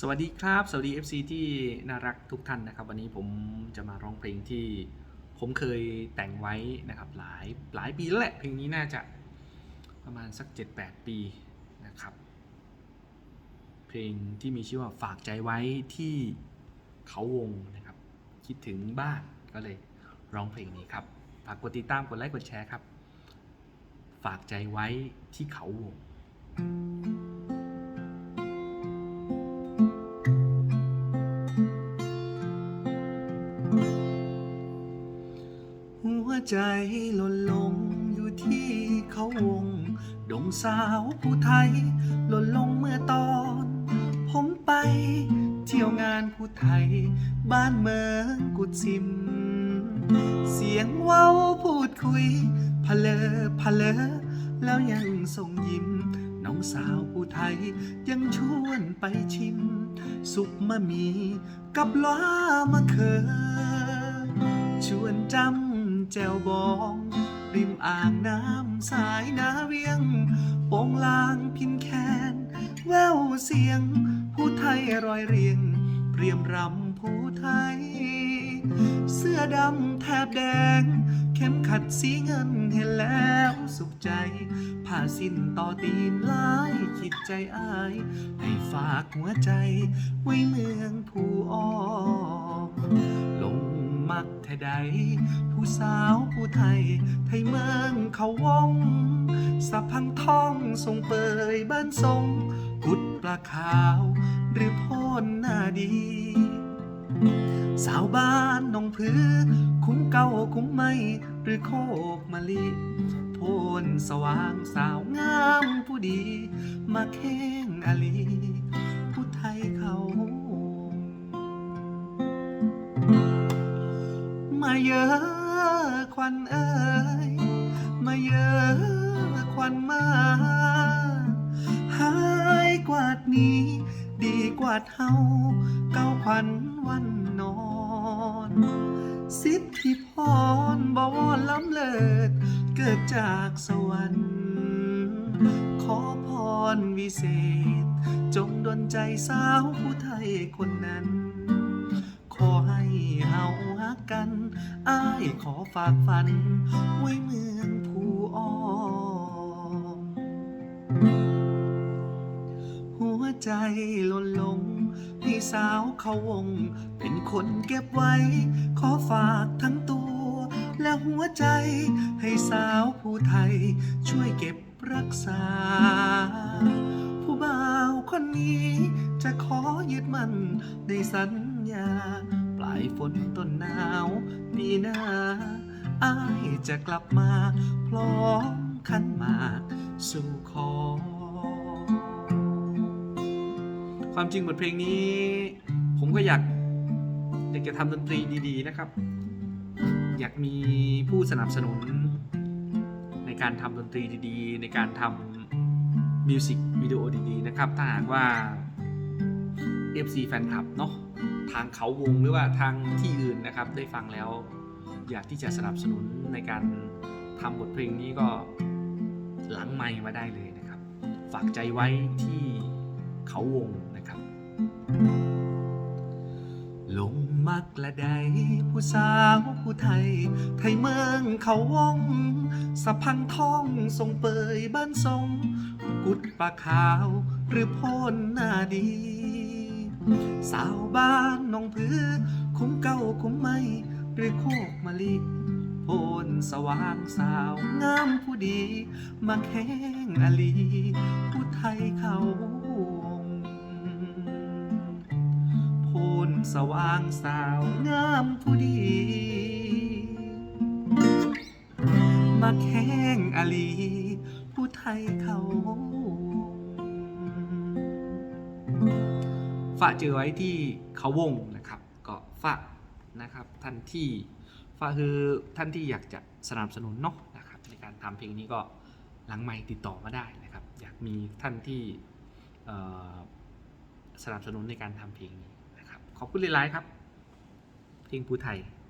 สวัสดีครับ สวัสดี FC ที่น่ารักทุกท่านนะครับ วันนี้ผมจะมาร้องเพลงที่ผมเคยแต่งไว้นะครับหลายหลายปีแล้วแหละ เพลงนี้น่าจะประมาณสัก 7-8 ปีนะครับ เพลงที่มีชื่อว่าฝากใจไว้ที่เขาวงนะครับ คิดถึงบ้านก็เลยร้องเพลงนี้ครับฝากกดติดตามกดไลค์กดแชร์ครับ ฝากใจไว้ที่เขาวง หัวใจหล่นลงอยู่ที่เขาวง ดงสาวผู้ไทยหล่นลงเมื่อตอน ผมไปเที่ยวงานผู้ไทย บ้านเมืองกุดซิม เสียงเว้าพูดคุยพะเลอพะเลอแล้วยังส่งยิ้ม น้องสาวผู้ไทยยังชวนไปชิม สุกมะมีกับล้ามะเขือชวนจำ แจวบอง ริมอ่างน้ำสายนาเวียงโป่งลางพินแคนแววเสียง ผู้ไทยรอยเรียงเปรียมรำผู้ไทย เสื้อดำแทบแดง เข็มขัดสีเงินเห็นแล้วสุขใจ ผ้าสิ้นต่อตีนลายคิดใจอาย ให้ฝากหัวใจ ไว้เมืองผู้อ้อลงมักแทใด ผู้สาวผู้ไทย ไทยเมืองเขาวงสับพังท่องทรงเปยบ้านทรงกุดปลาขาว หรือโพนหน้าดี สาวบ้านหนองพือ คุ้มเก่าคุ้มไม่ หรือโคกมะลิโพนสว่างสาวงามผู้ดี มาแข้งอลีผู้ไทยเขามาเยอะควันเอ้ยมาเยอะควันมาหายกวาดนี้ ดีกว่าเท่าเก้าขวัญวันนอน สิทธิพรบวรล้ำเลิศ เกิดจากสวรรค์ ขอพรวิเศษ จงดลใจสาวผู้ไทยคนนั้น ขอให้เฮาฮักกัน อ้ายขอฝากฝัน ไว้เมืองผู้อ้อม วใจหล่นลงให้สาวเขาวง เป็นคนเก็บไว้ ขอฝากทั้งตัว และหัวใจให้สาวผู้ไทย ช่วยเก็บรักษา ผู้บ่าวคนนี้ จะขอยึดมันในสัญญา ปลายฝนต้นหนาวปีหน้าอายจะกลับมา พร้อมขันหมากสู่ขอ ความจริงบทเพลงนี้ ผมก็อยากอยากจะทำดนตรีดีๆนะครับ อยากมีผู้สนับสนุน ในการทำดนตรีดีๆ ในการทำมิวสิกวิดีโอดีๆนะครับ ถ้าหากว่า FC แฟนคลับเนาะทางเขาวงหรือว่าทางที่อื่นนะครับ ได้ฟังแล้ว อยากที่จะสนับสนุนในการทำบทเพลงนี้ก็หลังไมค์มาได้เลยนะครับ ฝากใจไว้ที่เขาวง ลงมักละใดผู้สาวผู้ไทย ไทยเมืองเขาวง สะพังท่องทรงเปยบ้านทรง กุดปลาขาวหรือโพนหน้าดี สาวบ้านนองพือคุ้มเก้าคุ้มไม่หรือโคกมะลิโพนสว่างสาวงามผู้ดี มาแข้งอลี ผู้ไทยเขา สว่างสาวงามผู้ดีมาแข้งอลี ผู้ไทยเขาฝากเจอไว้ที่เขาวงนะครับ ก็ฝากนะครับท่านที่ฝากคือท่านที่อยากจะสนับสนุนเนาะนะครับ ในการทำเพลงนี้ก็หลังไม่ติดต่อมาได้นะครับ อยากมีท่านที่สนับสนุนในการทำเพลงนี้ ขอบคุณหลายๆครับ ทิ้งภูไทย